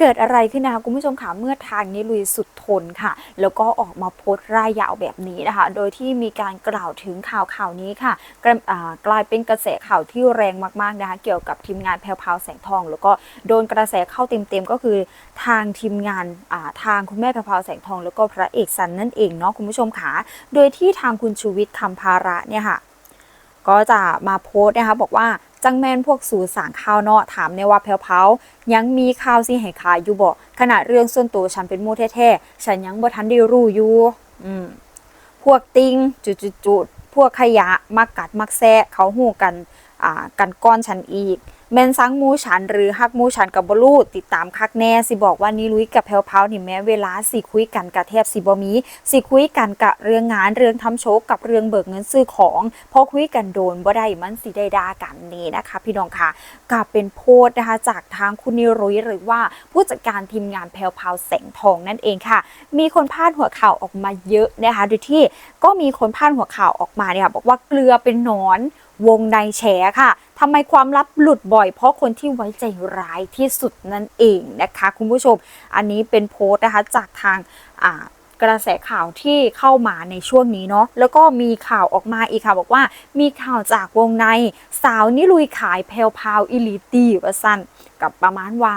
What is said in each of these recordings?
เกิดอะไรขึ้นนะคะคุณผู้ชมค่ะเมื่อทางนี้ลุยสุดทนค่ะ แล้วก็ออกมาโพสต์ร่ายยาวแบบนี้นะคะ โดยที่มีการกล่าวถึงข่าวข่าวนี้ค่ะกลายอ่ากลายเป็นกระแสข่าวที่แรงมากๆนะคะเกี่ยวกับทีมงานแพรวพาวแสงทอง แล้วก็โดนกระแสเข้าเต็มๆก็คือทางทีมงานาทางคุณแม่แพรวพาวแสงทอง แล้วก็พระเอกสันนั่นเองเนาะคุณผู้ชมค่ะโดยที่ทางคุณชูวิทย์คำภาระเนี่ยค่ะก็จะมาโพสต์นะคะบอกว่า จังแมนพวกสู่สางข้าวเนาะถามในว่าแผวๆยังมีข่าวสิให้ขายอยู่บ่ขนาดเรื่องส่วนตัวฉันเป็นมู่แท้ๆฉันยังบ่ทันได้รู้อยู่อืมพวกติงจุดๆๆพวกขยะมักกัดมักแซะเขาหูกันอ่ากันก้อนฉันอีก แมนซังมูฉันหรือฮักมูฉันกับบลูติดตามคักแน่สิบอกว่านี่ลุยกับแพลวพาวนี่แม้เวลาสิคุยกันกะแทบสิบ่มีสิคุยกันกะเรื่องงานเรื่องทำโชว์กับเรื่องเบิกเงินซื้อของพอคุยกันโดนบ่ได้มันสิได้ด่ากันนี่นะคะ พี่น้องค่ะกับเป็นโพสนะคะจากทางคุณนิรุยหรือว่าผู้จัดการทีมงานแพลวพาวแสงทองนั่นเองค่ะ มีคนพาดหัวข่าวออกมาเยอะนะคะโดยที่ก็มีคนพาดหัวข่าวออกมาเนี่ยบอกว่าเกลือเป็นนอน วงในแฉค่ะทำไมความลับหลุดบ่อย เพราะคนที่ไว้ใจร้ายที่สุดนั่นเองนะคะ คุณผู้ชม อันนี้เป็นโพสต์นะคะจากทางอ่า กระแสข่าวที่เข้ามาในช่วงนี้เนาะแล้วก็มีข่าวออกมาอีกค่ะบอกว่า มีข่าวจากวงในสาวนิลุยขายแพลวพาวอิลิตี้ว่าสั้นกับประมาณว่า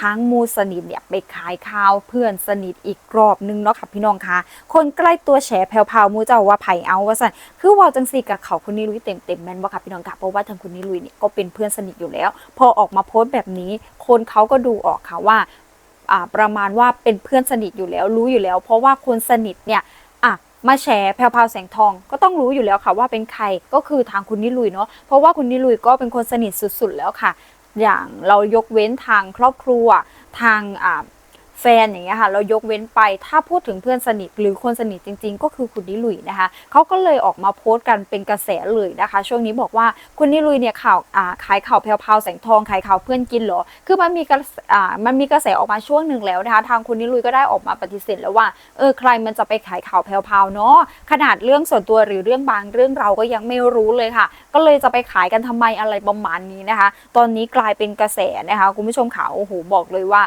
ทั้งมูสนิทเนี่ยไปขายข้าวเพื่อนสนิทอีกรอบนึงเนาะค่ะพี่น้องคะคนใกล้ตัวแฉแพลวพาวมูเจ้าว่าไผ่เอาว่าสั้นคือว่าจังสีกับเขาคุณนิลุยเต็มเต็มแม่นว่าค่ะพี่น้องคะเพราะว่าทางคุณนิลุยเนี่ยก็เป็นเพื่อนสนิทอยู่แล้ว พอออกมาโพสต์แบบนี้ คนเขาก็ดูออกค่ะว่า ประมาณว่าเป็นเพื่อนสนิทอยู่แล้วรู้อยู่แล้ว เพราะว่าคนสนิทเนี่ยมาแชร์แพรวพาวแสงทองก็ต้องรู้อยู่แล้วค่ะว่าเป็นใครก็คือทางคุณนิลุยเนาะเพราะว่าคุณนิลุยก็เป็นคนสนิทสุดๆแล้วค่ะ อย่างเรายกเว้นทางครอบครัวทางอ่า แฟนอย่างเงี้ยค่ะเรายกเว้นไปถ้าพูดถึงเพื่อนสนิทหรือคนสนิทจริง ๆ ก็คือคุณนิลุยนะคะเขาก็เลยออกมาโพสต์กันเป็นกระแสเลยนะคะ ช่วงนี้บอกว่าคุณนิลุยเนี่ยข่าวอ่าขายข่าวแพรวๆแสงทองขายข่าวเพื่อนกินเหรอคือมันมีกระแสอ่ามันมีกระแสออกมาช่วงหนึ่งแล้วนะคะทางคุณนิลุยก็ได้ออกมาปฏิเสธแล้วว่าเออใครมันจะไปขายข่าวแพรวๆเนาะขนาดเรื่องส่วนตัวหรือเรื่องบางเรื่องเราก็ยังไม่รู้เลยค่ะ ก็เลยจะไปขายกันทำไมอะไรประมาณนี้นะคะ ตอนนี้กลายเป็นกระแสนะคะคุณผู้ชมข่าวโอ้โหบอกเลยว่า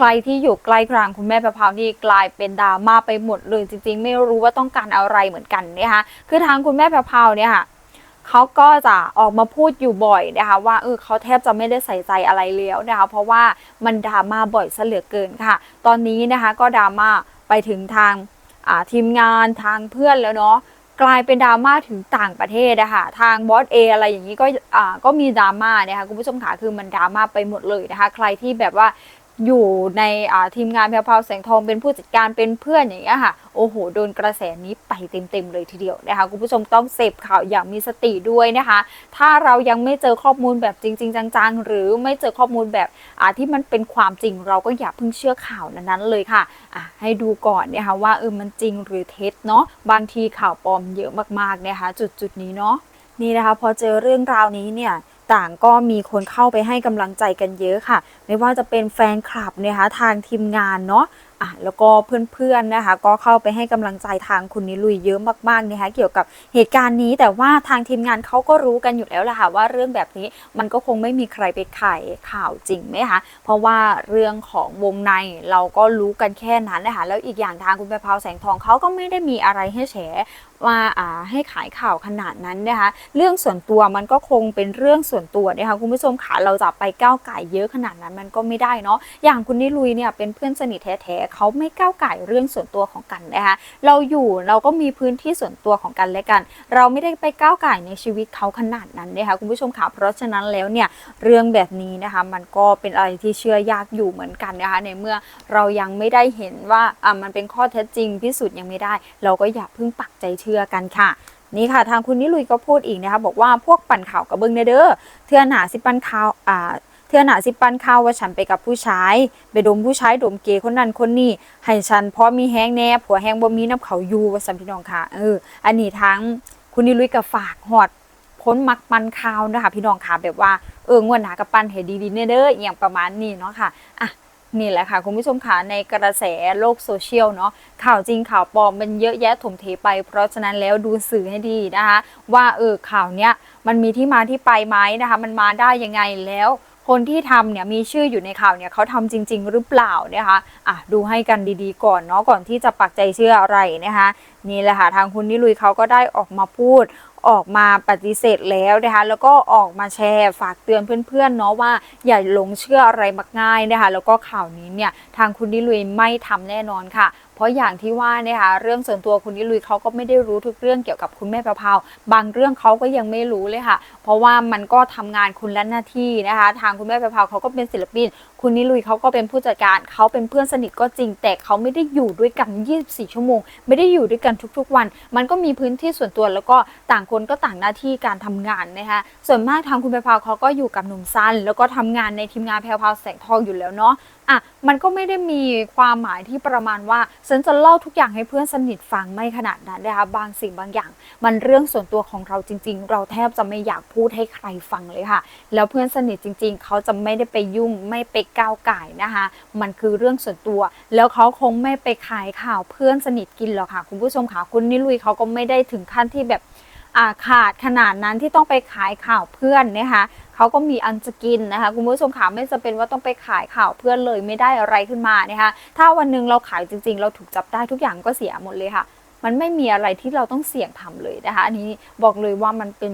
ใครที่อยู่ใกล้กลางคุณแม่ประพาวนี่กลายเป็นดราม่าไปหมดเลยจริง ๆ ไม่รู้ว่าต้องการอะไรเหมือนกันนะคะคือทางคุณแม่ประพาวเนี่ยค่ะเขาก็จะออกมาพูดอยู่บ่อยนะคะว่าเออเขาแทบจะไม่ได้ใส่ใจอะไรแล้วนะคะเพราะว่ามันดราม่าบ่อยซะเหลือเกินค่ะ ตอนนี้นะคะก็ดราม่าไปถึงทางทีมงานทางเพื่อนแล้วเนาะกลายเป็นดราม่าถึงต่างประเทศอะคะทางบอสเออะไรอย่างนี้ก็อ่าก็มีดราม่านี่ยค่ะคุณผู้ชมค่ะคือมันดราม่าไปหมดเลยนะคะ ใครที่แบบว่า อยู่ในอ่าทีมงานแพรวพาแสงทองเป็นผู้จัดการเป็นเพื่อนอย่างเงี้ยค่ะ โอ้โห โดนกระแสนี้ไปเต็มๆเลยทีเดียวนะคะคุณผู้ชมต้องเสพข่าวอย่างมีสติด้วยนะคะ ถ้าเรายังไม่เจอข้อมูลแบบจริง ๆ จังๆ หรือไม่เจอข้อมูลแบบอ่าที่มันเป็นความจริงเราก็อย่าเพิ่งเชื่อข่าวนั้นๆเลยค่ะอะให้ดูก่อนนะคะว่าเออมันจริงหรือเท็จเนาะบางทีข่าวปลอมเยอะมากๆนะคะจุดๆนี้เนาะนี่นะคะพอเจอเรื่องราวนี้เนี่ย ต่างก็มีคนเข้าไปให้กำลังใจกันเยอะค่ะ ไม่ว่าจะเป็นแฟนคลับนะคะทางทีมงานเนาะ อะแล้วก็เพื่อนๆนะคะ ก็เข้าไปให้กำลังใจทางคุณนิลุยเยอะมากๆนะคะเกี่ยวกับเหตุการณ์นี้ แต่ว่าทางทีมงานเขาก็รู้กันอยู่แล้วแหละค่ะว่าเรื่องแบบนี้มันก็คงไม่มีใครไปขายข่าวจริงไหมคะเพราะว่าเรื่องของวงในเราก็รู้กันแค่นั้นนะคะแล้วอีกอย่างทางคุณแพรพาวแสงทองเขาก็ไม่ได้มีอะไรให้แฉว่าอ่าให้ขายข่าวขนาดนั้นนะคะเรื่องส่วนตัวมันก็คงเป็นเรื่องส่วนตัวนะคะคุณผู้ชมค่ะเราจะไปก้าวไก่เยอะขนาดนั้นมันก็ไม่ได้เนาะอย่างคุณนิลุยเนี่ยเป็นเพื่อนสนิทแท้ๆเขาไม่ก้าวไก่เรื่องส่วนตัวของกันนะคะเราอยู่เราก็มีพื้นที่ส่วนตัวของกันและกัน เราไม่ได้ไปก้าวไก่ในชีวิตเขาขนาดนั้นนะคะคุณผู้ชมค่ะเพราะฉะนั้นแล้วเนี่ยเรื่องแบบนี้นะคะมันก็เป็นอะไรที่เชื่อยากอยู่เหมือนกันนะคะในเมื่อเรายังไม่ได้เห็นว่าอะมันเป็นข้อเท็จจริงพิสูจน์ยังไม่ได้ เราก็อย่าเพิ่งปักใจเชื่อกันค่ะนี่ค่ะทางคุณนิลุยก็พูดอีกนะคะบอกว่าพวกปั่นข่าวกับเบิ้องเนเด้อเทื่อหนาสิปั่นข่าวอ่า เทื่อหนาสิปั่นข่าวว่าฉันไปกับผู้ชาย ไปดมผู้ชายดมเกยคนนั้นคนนี้ให้ฉันพอมีแห้งแน่ผัวแห้งบ่มีน้ำเขาอยู่ว่าสัมพี่น้องค่ะเอออันนี้ทั้งคุณนิลุยกับฝากหอดพ้นมักปันข่าวนะคะพี่น้องค่ะแบบว่าเอองวดหนากับปันให้ดีๆเนเด้ออย่างประมาณนี้เนาะค่ะอะนี่แหละค่ะคุณผู้ชมค่ะในกระแสโลกโซเชียลเนาะข่าวจริงข่าวปลอมมันเยอะแยะถมเทไป เพราะฉะนั้นแล้วดูสื่อให้ดีนะคะ ว่าเออข่าวเนี้ยมันมีที่มาที่ไปไหมนะคะ มันมาได้ยังไงแล้ว คนที่ทำเนี่ยมีชื่ออยู่ในข่าวเนี่ยเขาทำจริง ๆ หรือเปล่านะคะอะดูให้กันดีๆ ก่อนเนาะก่อนที่จะปักใจเชื่ออะไรนะคะนี่แหละค่ะทางคุณนิลุยเขาก็ได้ออกมาพูด ออกมาปฏิเสธแล้วนะคะแล้วก็ออกมาแชร์ฝากเตือนเพื่อนๆเนาะว่าอย่าหลงเชื่ออะไรมักง่ายนะคะแล้วก็ข่าวนี้เนี่ยทางคุณนิลุยไม่ทำแน่นอนค่ะ เพราะอย่างที่ว่าเนี่ยค่ะเรื่องส่วนตัวคุณนิลุยเขาก็ไม่ได้รู้ทุกเรื่องเกี่ยวกับคุณแม่ประภาวบางเรื่องเขาก็ยังไม่รู้เลยค่ะ เพราะว่ามันก็ทำงานคุณและหน้าที่นะคะ ทางคุณแม่ประภาวเขาก็เป็นศิลปินคุณนิลุยเขาก็เป็นผู้จัดการเขาเป็นเพื่อนสนิทก็จริง แต่เขาไม่ได้อยู่ด้วยกัน 24 ชั่วโมง ไม่ได้อยู่ด้วยกันทุกๆวัน มันก็มีพื้นที่ส่วนตัวแล้วก็ต่างคนก็ต่างหน้าที่การทำงานนะคะส่วนมากทางคุณแพรพาวเขาก็อยู่กับหนุ่มซันแล้วก็ทำงานในทีมงานแพรพาวแสงทองอยู่แล้วเนาะ อะมันก็ไม่ได้มีความหมายที่ประมาณว่าฉันจะเล่าทุกอย่างให้เพื่อนสนิทฟังไม่ขนาดนั้นนะคะบางสิ่งบางอย่าง มันเรื่องส่วนตัวของเราจริง ๆ เราแทบจะไม่อยากพูดให้ใครฟังเลยค่ะ แล้วเพื่อนสนิทจริง ๆ เขาจะไม่ได้ไปยุ่งไม่ไปก้าวไก่นะคะมันคือเรื่องส่วนตัว แล้วเขาคงไม่ไปขายข่าวเพื่อนสนิทกินหรอกค่ะ คุณผู้ชมค่ะคุณนิลุยเขาก็ไม่ได้ถึงขั้นที่แบบ ขาดขนาดนั้นที่ต้องไปขายข่าวเพื่อนนะคะเขาก็มีอันจะกินนะคะคุณผู้ชมขาไม่จำเป็นว่าต้องไปขายข่าวเพื่อนเลยไม่ได้อะไรขึ้นมานะคะถ้าวันหนึ่งเราขายจริง ๆ เราถูกจับได้ทุกอย่างก็เสียหมดเลยค่ะ มันไม่มีอะไรที่เราต้องเสี่ยงทำเลยนะคะอันนี้บอกเลยว่ามันเป็น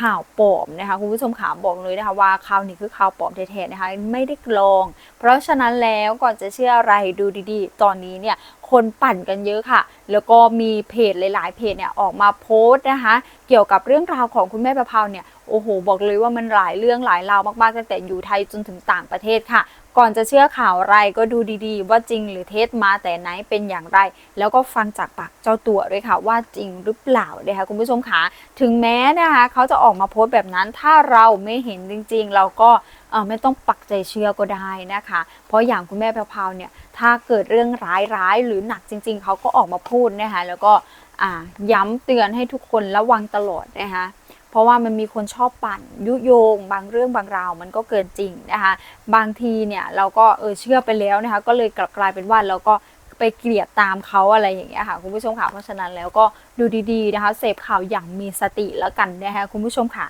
ข่าวปลอมนะคะคุณผู้ชมขาบอกเลยนะคะว่าข่าวนี้คือข่าวปลอมแท้ๆนะคะไม่ได้กลอง เพราะฉะนั้นแล้วก่อนจะเชื่ออะไรดูดีๆ ตอนนี้เนี่ยคนปั่นกันเยอะค่ะ แล้วก็มีเพจหลาย ๆ เพจเนี่ยออกมาโพสต์นะคะ เกี่ยวกับเรื่องราวของคุณแม่ประเพราเนี่ยโอ้โห บอกเลยว่ามันหลายเรื่องหลายราวมากๆตั้งแต่อยู่ไทยจนถึงต่างประเทศค่ะ ก่อนจะเชื่อข่าวอะไรก็ดูดีๆ ว่าจริงหรือเท็จมาแต่ไหนเป็นอย่างไร แล้วก็ฟังจากปากเจ้าตัวด้วยค่ะว่าจริงหรือเปล่านะคะคุณผู้ชมคะถึงแม้นะคะเขาจะออกมาโพสต์แบบนั้นถ้าเราไม่เห็นจริง ๆ เราก็ไม่ต้องปักใจเชื่อก็ได้นะคะ เพราะอย่างคุณแม่แพรวเนี่ยถ้าเกิดเรื่องร้ายๆหรือหนักจริง ๆเขาก็ออกมาพูดนะคะแล้วก็ย้ำเตือนให้ทุกคนระวังตลอดนะคะ ราะว่ามันมีคนชอบปั่นยุโยง บางเรื่องบางราวมันก็เกินจริงนะคะบางทีเนี่ยเราก็เออเชื่อไปแล้วนะคะก็เลยกลกลายเป็นว่าเราก็ไปเกลียดตามเขาอะไรอย่างเงี้ยค่ะคุณผู้ชมค่ะเพราะฉะนั้นแล้วก็ดูดีๆนะคะเสพข่าวอย่างมีสติแล้วกันนะคะคุณผู้ชมค่ะ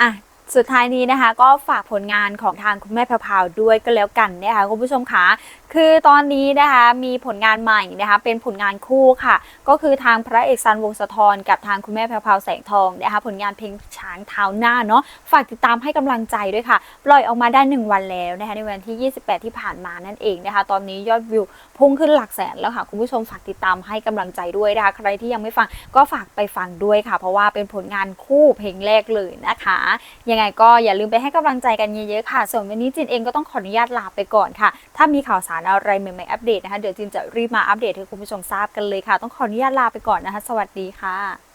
อะ สุดท้ายนี้นะคะ ก็ฝากผลงานของทางคุณแม่แพรวด้วยก็แล้วกันนะคะคุณผู้ชมคะคือตอนนี้นะคะมีผลงานใหม่นะคะเป็นผลงานคู่ค่ะ ก็คือทางพระเอกซันวงศ์สะทรกับทางคุณแม่แพรวแสงทองนะคะผลงานเพลงช้างเท้าหน้าเนาะฝากติดตามให้กำลังใจด้วยค่ะ ปล่อยออกมาได้ 1 วันแล้วนะคะในวันที่ 28 ที่ผ่านมานั่นเองนะคะ ตอนนี้ยอดวิวพุ่งขึ้นหลักแสนแล้วค่ะ คุณผู้ชมฝากติดตามให้กำลังใจด้วยนะคะใครที่ยังไม่ฟังก็ฝากไปฟังด้วยค่ะ เพราะว่าเป็นผลงานคู่เพลงแรกเลยนะคะยังไงก็อย่าลืมไปให้กำลังใจกันเยอะๆค่ะ ส่วนวันนี้จินเองก็ต้องขออนุญาตลาไปก่อนค่ะ ถ้ามีข่าวสารอะไรใหม่ๆอัปเดตนะคะ เดี๋ยวจินจะรีบมาอัปเดตให้คุณผู้ชมทราบกันเลยค่ะ ต้องขออนุญาตลาไปก่อนนะคะ สวัสดีค่ะ